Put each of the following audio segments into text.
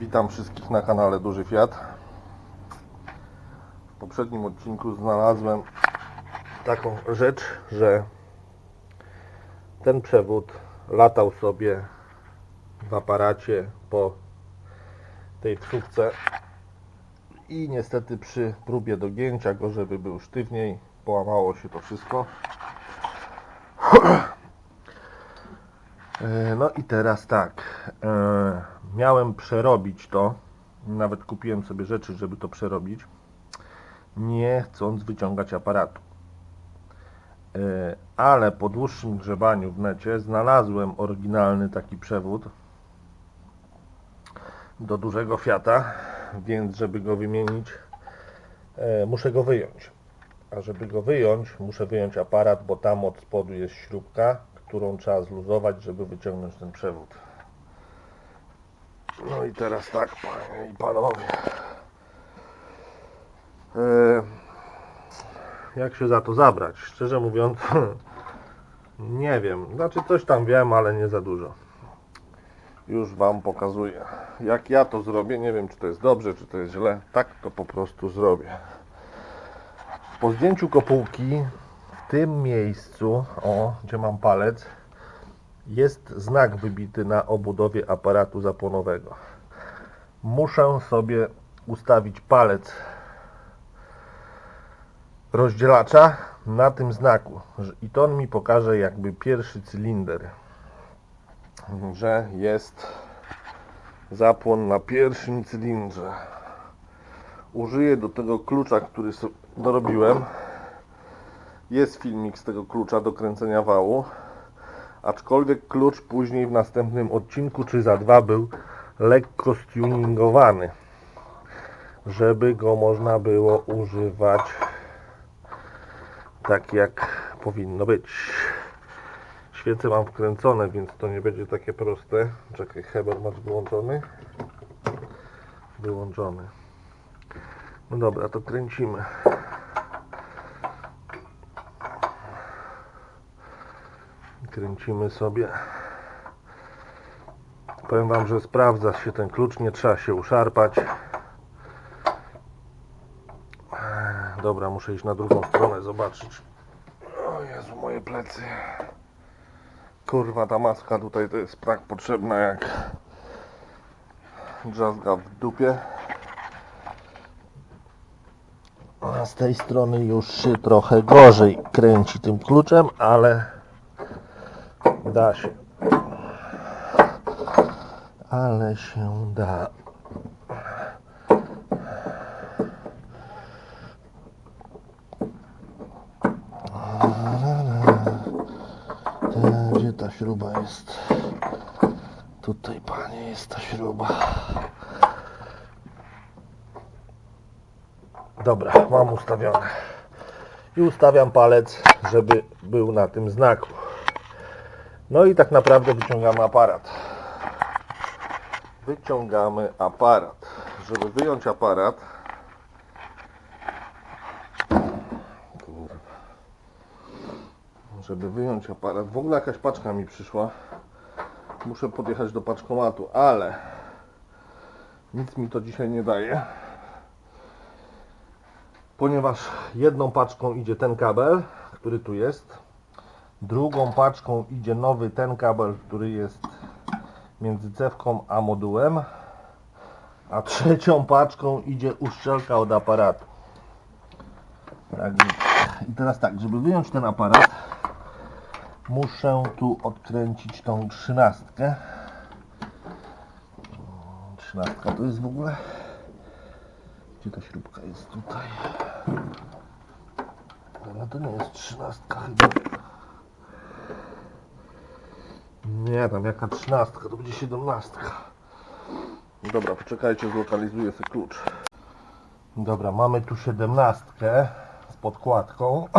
Witam wszystkich na kanale Duży Fiat. W poprzednim odcinku znalazłem taką rzecz, że ten przewód latał sobie w aparacie po tej wsówce i niestety przy próbie dogięcia go, żeby był sztywniej, połamało się to wszystko. E, No i teraz tak. Miałem przerobić to. Nawet kupiłem sobie rzeczy, żeby to przerobić. Nie chcąc wyciągać aparatu. E, Ale po dłuższym grzebaniu w necie znalazłem oryginalny taki przewód do dużego Fiata, więc żeby go wymienić, e, muszę go wyjąć. A żeby go wyjąć, muszę wyjąć aparat, bo tam od spodu jest śrubka, którą trzeba zluzować, żeby wyciągnąć ten przewód. No i teraz tak, panie i panowie. E, jak się za to zabrać? Szczerze mówiąc, nie wiem. Znaczy coś tam wiem, ale nie za dużo. Już Wam pokazuję. Jak ja to zrobię, nie wiem czy to jest dobrze, czy to jest źle. Tak to po prostu zrobię. Po zdjęciu kopułki w tym miejscu, o, gdzie mam palec, jest znak wybity na obudowie aparatu zapłonowego. Muszę sobie ustawić palec rozdzielacza na tym znaku i to on mi pokaże jakby pierwszy cylinder, że jest zapłon na pierwszym cylindrze. Użyję do tego klucza, który dorobiłem. Jest filmik z tego klucza do kręcenia wału. Aczkolwiek klucz później w następnym odcinku czy za dwa był lekko stuningowany, żeby go można było używać tak jak powinno być. Świece mam wkręcone, więc to nie będzie takie proste. Czekaj, Heber masz wyłączony? Wyłączony. No dobra, to kręcimy. Kręcimy sobie. Powiem Wam, że sprawdza się ten klucz, nie trzeba się uszarpać. Dobra, muszę iść na drugą stronę, zobaczyć. O Jezu, moje plecy. Kurwa, ta maska tutaj to jest tak potrzebna jak drzazga w dupie. A z tej strony już się trochę gorzej kręci tym kluczem, ale da się. Ale się da. Gdzie ta śruba jest? Tutaj, panie, jest ta śruba. Dobra, mam ustawione. I ustawiam palec, żeby był na tym znaku. No i tak naprawdę wyciągamy aparat. Wyciągamy aparat. Żeby wyjąć aparat. Żeby wyjąć aparat, w ogóle jakaś paczka mi przyszła. Muszę podjechać do paczkomatu, ale nic mi to dzisiaj nie daje. Ponieważ jedną paczką idzie ten kabel, który tu jest. Drugą paczką idzie nowy ten kabel, który jest między cewką a modułem. A trzecią paczką idzie uszczelka od aparatu. Tak, I teraz tak, żeby wyjąć ten aparat, muszę tu odkręcić tą trzynastkę. Trzynastka to jest w ogóle. Gdzie ta śrubka jest tutaj? No to nie jest trzynastka chyba. Nie, tam jaka trzynastka, to będzie siedemnastka. Dobra, poczekajcie, zlokalizuję sobie klucz. Dobra, mamy tu siedemnastkę z podkładką.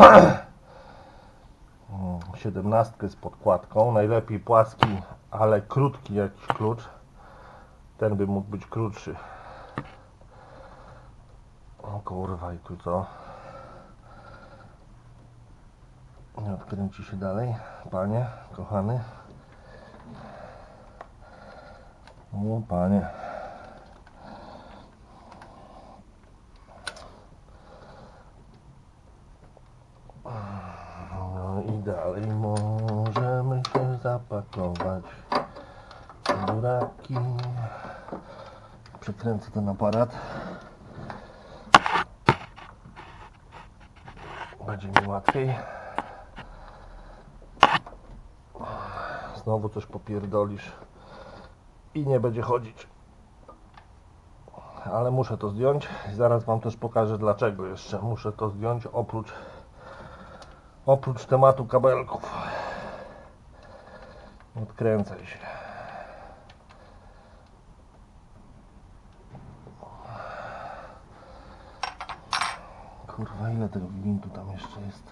Mm, Siedemnastkę z podkładką. Najlepiej płaski, ale krótki jakiś klucz. Ten by mógł być krótszy. O kurwa, i tu co? Nie odkręci się dalej, panie, kochany. O panie. No i dalej możemy się zapakować buraki. Przekręcę ten aparat. Będzie mi łatwiej. Znowu coś popierdolisz i nie będzie chodzić. Ale muszę to zdjąć zaraz Wam też pokażę dlaczego jeszcze muszę to zdjąć oprócz oprócz tematu kabelków. Odkręcaj się. Kurwa, ile tego gwintu tam jeszcze jest?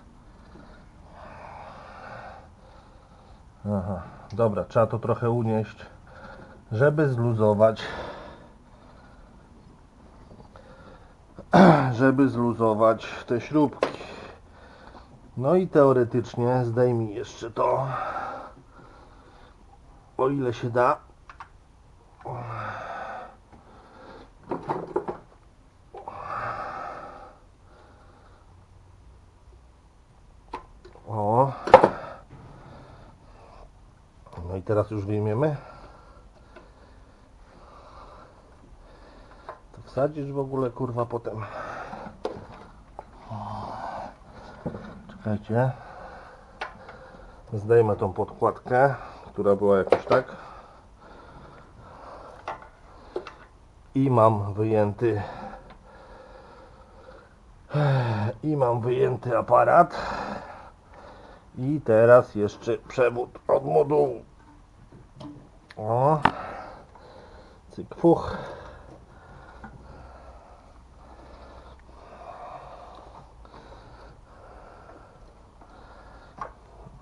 Aha, dobra, trzeba to trochę unieść, żeby zluzować. Żeby zluzować te śrubki. No i teoretycznie zdejmij jeszcze to. O ile się da. O. No i teraz już wyjmiemy. Wsadzisz w ogóle kurwa potem. Czekajcie. Zdejmę tą podkładkę, która była jakoś tak. I mam wyjęty i mam wyjęty aparat. I teraz jeszcze przewód od modułu. O. Cyk.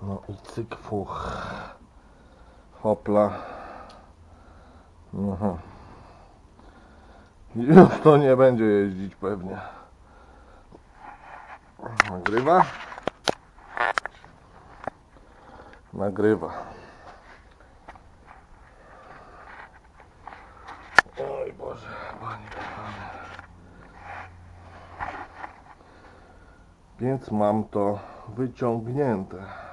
No i cyk fuch. Hopla. Aha. Już to nie będzie jeździć pewnie. Nagrywa? Nagrywa. Oj Boże, Panie kochany. Więc mam to wyciągnięte.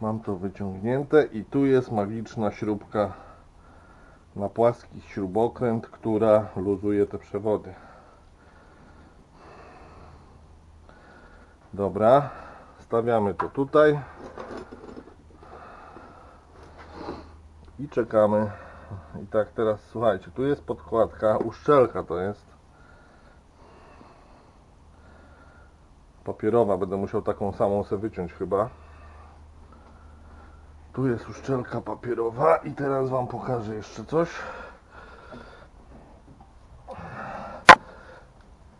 Mam to wyciągnięte i tu jest magiczna śrubka na płaski śrubokręt, która luzuje te przewody. Dobra, stawiamy to tutaj i czekamy. I tak teraz słuchajcie, tu jest podkładka, uszczelka to jest. Papierowa, będę musiał taką samą sobie wyciąć chyba. Tu jest uszczelka papierowa i teraz Wam pokażę jeszcze coś.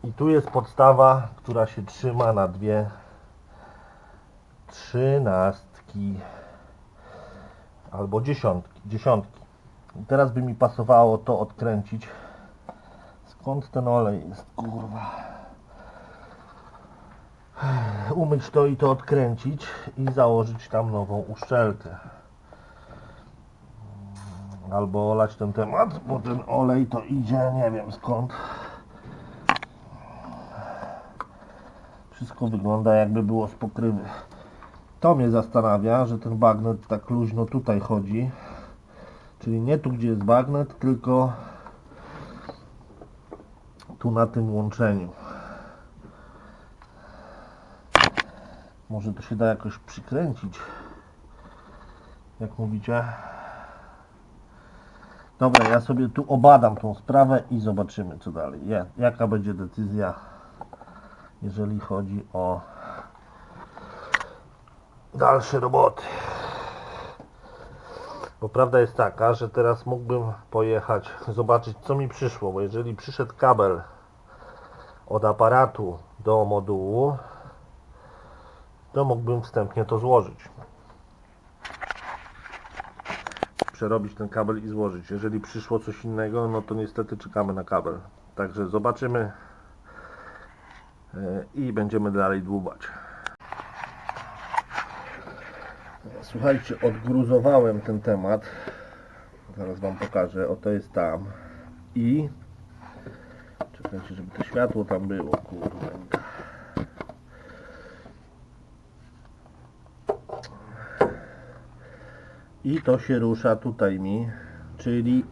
I tu jest podstawa, która się trzyma na dwie trzynastki albo dziesiątki, dziesiątki. I teraz by mi pasowało to odkręcić. Skąd ten olej jest, kurwa? Umyć to i to odkręcić i założyć tam nową uszczelkę. Albo olać ten temat, bo ten olej to idzie nie wiem skąd. Wszystko wygląda jakby było z pokrywy. To mnie zastanawia, że ten bagnet tak luźno tutaj chodzi. Czyli nie tu, gdzie jest bagnet, tylko tu na tym łączeniu. Może to się da jakoś przykręcić. Jak mówicie. Dobra, ja sobie tu obadam tą sprawę i zobaczymy co dalej. Ja- Jaka będzie decyzja, jeżeli chodzi o dalsze roboty. Bo prawda jest taka, że teraz mógłbym pojechać, zobaczyć co mi przyszło, bo jeżeli przyszedł kabel od aparatu do modułu, to mógłbym wstępnie to złożyć. Przerobić ten kabel i złożyć. Jeżeli przyszło coś innego, no to niestety czekamy na kabel. Także zobaczymy e, i będziemy dalej dłubać. Słuchajcie, odgruzowałem ten temat. Zaraz Wam pokażę. Oto jest tam. I czekajcie, żeby to światło tam było. Kurwa. I to się rusza tutaj mi, czyli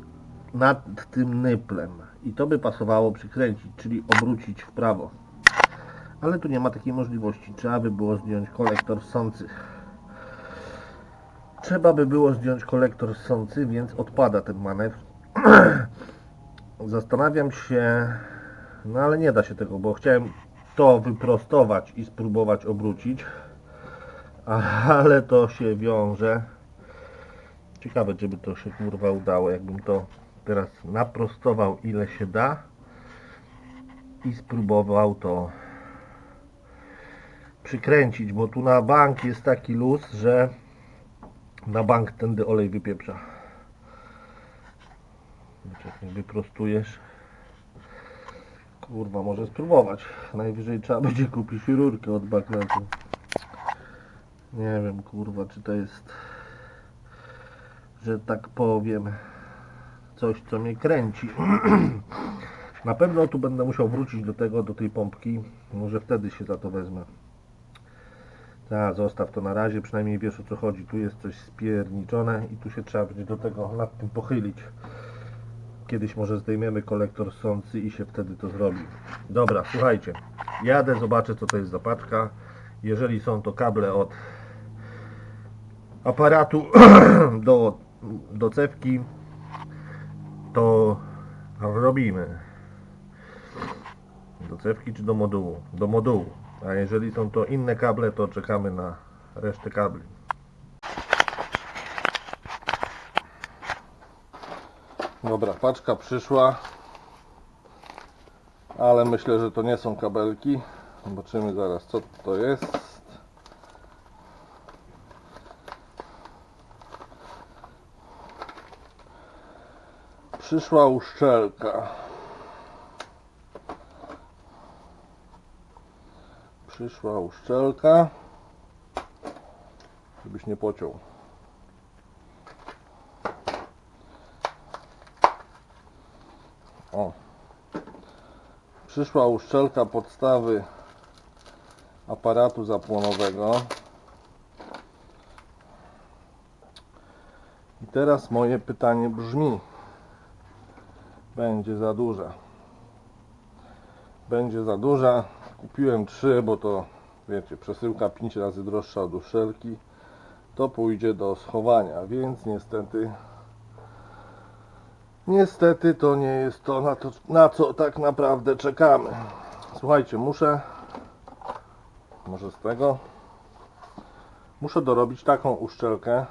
nad tym nyplem. I to by pasowało przykręcić, czyli obrócić w prawo. Ale tu nie ma takiej możliwości. Trzeba by było zdjąć kolektor ssący. Trzeba by było zdjąć kolektor ssący, więc odpada ten manewr. Zastanawiam się, no ale nie da się tego, bo chciałem to wyprostować i spróbować obrócić, ale to się wiąże. Ciekawe, czy by to się kurwa udało, jakbym to teraz naprostował ile się da i spróbował to przykręcić, bo tu na bank jest taki luz, że na bank tędy olej wypieprza. Jak mnie wyprostujesz. Kurwa, może spróbować. Najwyżej trzeba będzie kupić rurkę od bagnetu. Nie wiem, kurwa, czy to jest, że tak powiem, coś, co mnie kręci. Na pewno tu będę musiał wrócić do tego, do tej pompki. Może wtedy się za to wezmę. Tak, zostaw to na razie, przynajmniej wiesz o co chodzi. Tu jest coś spierniczone i tu się trzeba będzie do tego nad tym pochylić. Kiedyś może zdejmiemy kolektor sący i się wtedy to zrobi. Dobra, słuchajcie. Jadę, zobaczę co to jest za paczka. Jeżeli są to kable od aparatu do, do cewki, to robimy. Do cewki czy do modułu? Do modułu. A jeżeli są to inne kable, to czekamy na resztę kabli. Dobra, paczka przyszła. Ale myślę, że to nie są kabelki. Zobaczymy zaraz co to jest. Przyszła uszczelka. Przyszła uszczelka. Żebyś nie pociął. O. Przyszła uszczelka podstawy aparatu zapłonowego. I teraz moje pytanie brzmi: będzie za duża. Będzie za duża. Kupiłem trzy, bo to wiecie, przesyłka 5 razy droższa od uszczelki. To pójdzie do schowania, więc niestety Niestety to nie jest to na, to, na co tak naprawdę czekamy. Słuchajcie, muszę może z tego muszę dorobić taką uszczelkę,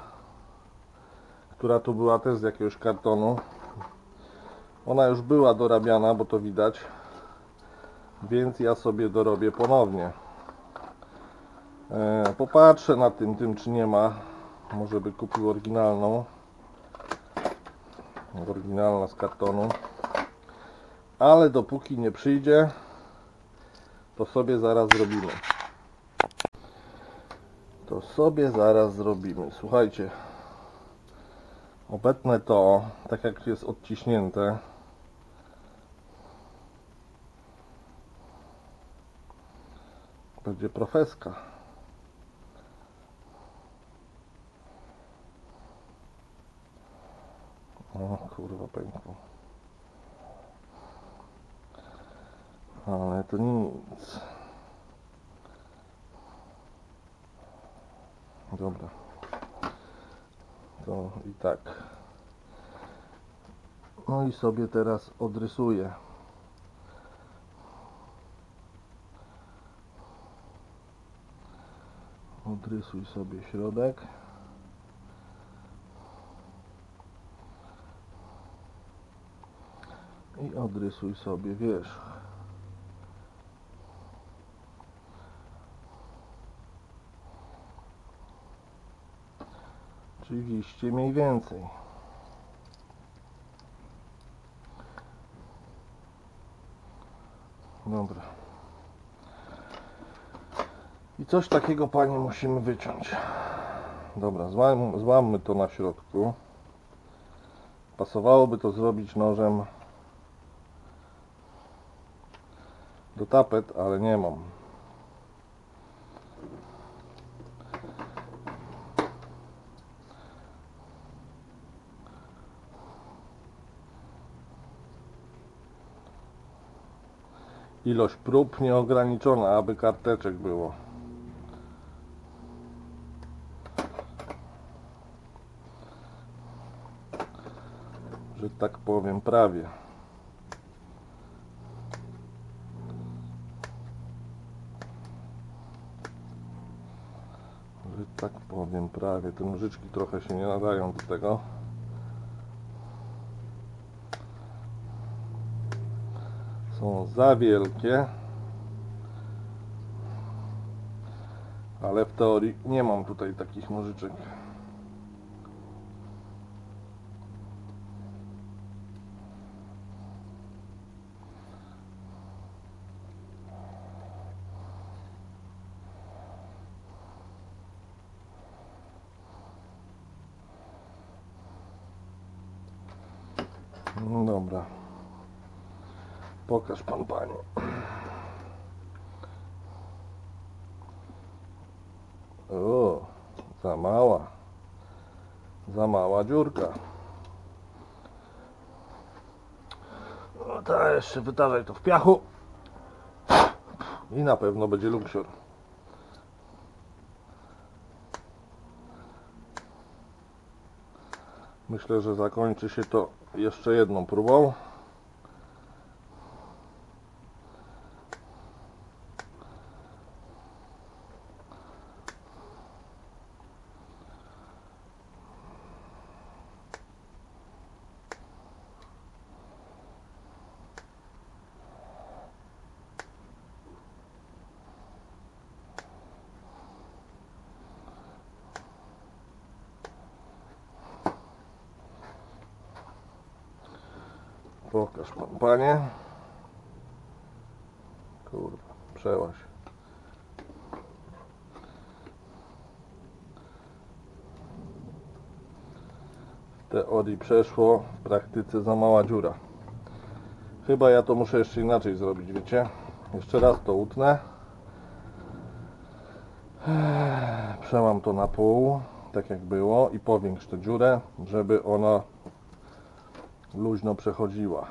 która tu była też z jakiegoś kartonu. Ona już była dorabiana, bo to widać. Więc ja sobie dorobię ponownie. E, popatrzę na tym, tym czy nie ma. Może by kupił oryginalną oryginalna z kartonu ale dopóki nie przyjdzie to sobie zaraz zrobimy to sobie zaraz zrobimy słuchajcie obetnę to tak jak jest odciśnięte będzie profeska O kurwa pękło. Ale to nic. Dobra. To i tak. No i sobie teraz odrysuję. Odrysuj sobie środek. i odrysuj sobie wierzch. Oczywiście mniej więcej. Dobra. Coś takiego, Panie, musimy wyciąć. Dobra, złam, złammy to na środku. Pasowałoby to zrobić nożem do tapet, ale nie mam. Ilość prób nieograniczona, aby karteczek było. Tak powiem, prawie. Że tak powiem, prawie. Te nożyczki trochę się nie nadają do tego. Są za wielkie. Ale w teorii nie mam tutaj takich nożyczek. No dobra. Pokaż pan pani. O, za mała. Za mała dziurka. No to jeszcze wytarzaj to w piachu. I na pewno będzie luksior. Myślę, że zakończy się to jeszcze jedną próbą. Pokaż pan, panie. Kurwa, przełaś. W teorii przeszło, w praktyce za mała dziura. Chyba ja to muszę jeszcze inaczej zrobić, wiecie? Jeszcze raz to utnę. Przełam to na pół, tak jak było i powiększ tę dziurę, żeby ona luźno przechodziła.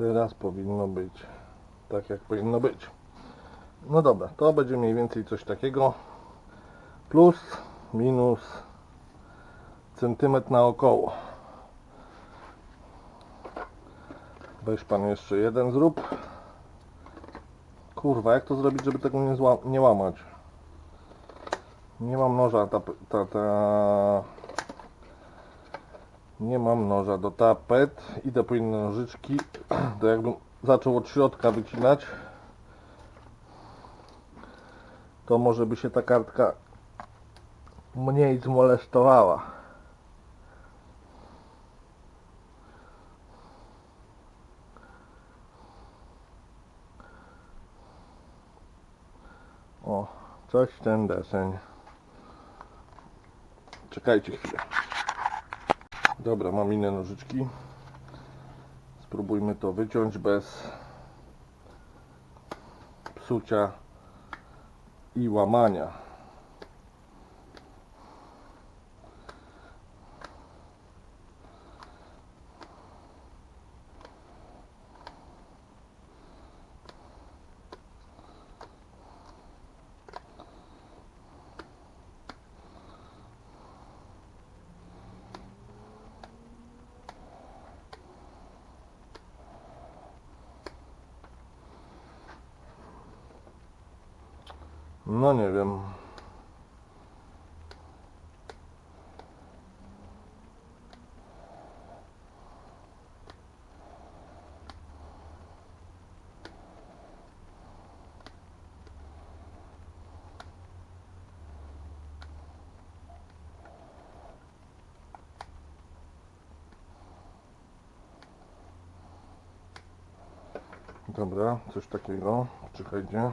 Teraz powinno być tak, jak powinno być. No dobra, to będzie mniej więcej coś takiego. Plus, minus centymetr naokoło. Weź pan jeszcze jeden zrób. Kurwa, jak to zrobić, żeby tego nie, nie łamać? Nie mam noża, ta, ta, ta... Nie mam noża do tapet. Idę po inne nożyczki. To jakbym zaczął od środka wycinać, to może by się ta kartka mniej zmolestowała. O, coś ten deseń. Czekajcie chwilę. Dobra, mam inne nożyczki. Spróbujmy to wyciąć bez psucia i łamania. No nie wiem. Dobra, coś takiego. Czekajcie.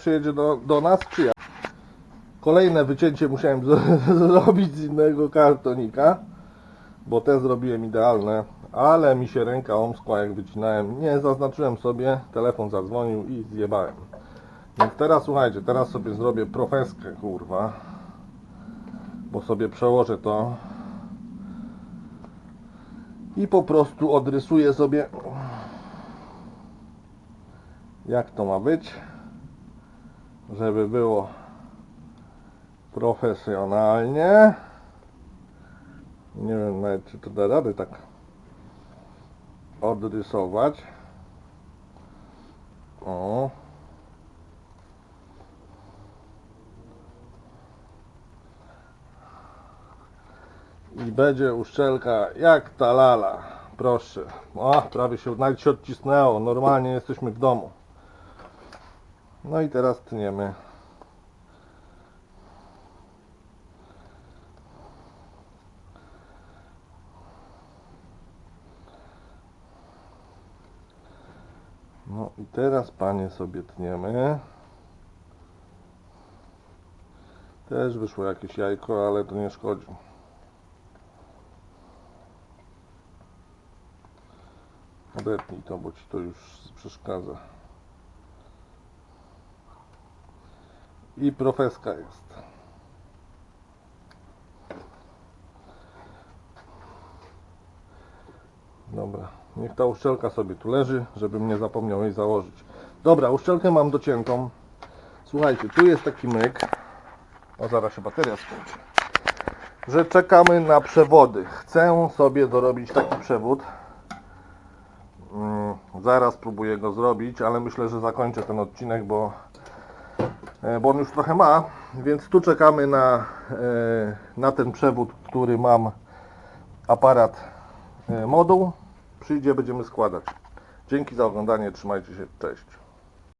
Przyjedzie do, do nas, czy ja? Kolejne wycięcie musiałem zrobić z innego kartonika, bo te zrobiłem idealne, ale mi się ręka omskła jak wycinałem. Nie zaznaczyłem sobie, telefon zadzwonił i zjebałem. Więc teraz słuchajcie, teraz sobie zrobię profeskę, kurwa, bo sobie przełożę to i po prostu odrysuję sobie jak to ma być, żeby było profesjonalnie. Nie wiem nawet czy to da rady tak odrysować. O. I będzie uszczelka jak ta lala. Proszę. O, prawie się nawet się odcisnęło. Normalnie jesteśmy w domu. No i teraz tniemy. No i teraz panie sobie tniemy. Też wyszło jakieś jajko, ale to nie szkodzi. Odetnij to, bo ci to już przeszkadza. I profeska jest. Dobra, niech ta uszczelka sobie tu leży, żebym nie zapomniał jej założyć. Dobra, uszczelkę mam dociętą. Słuchajcie, tu jest taki myk. O, zaraz się bateria skończy. Że czekamy na przewody. Chcę sobie dorobić taki przewód. Mm, Zaraz próbuję go zrobić, ale myślę, że zakończę ten odcinek, bo, bo on już trochę ma. Więc tu czekamy na, e, na ten przewód, który mam aparat e, moduł. Przyjdzie, będziemy składać. Dzięki za oglądanie, trzymajcie się, cześć.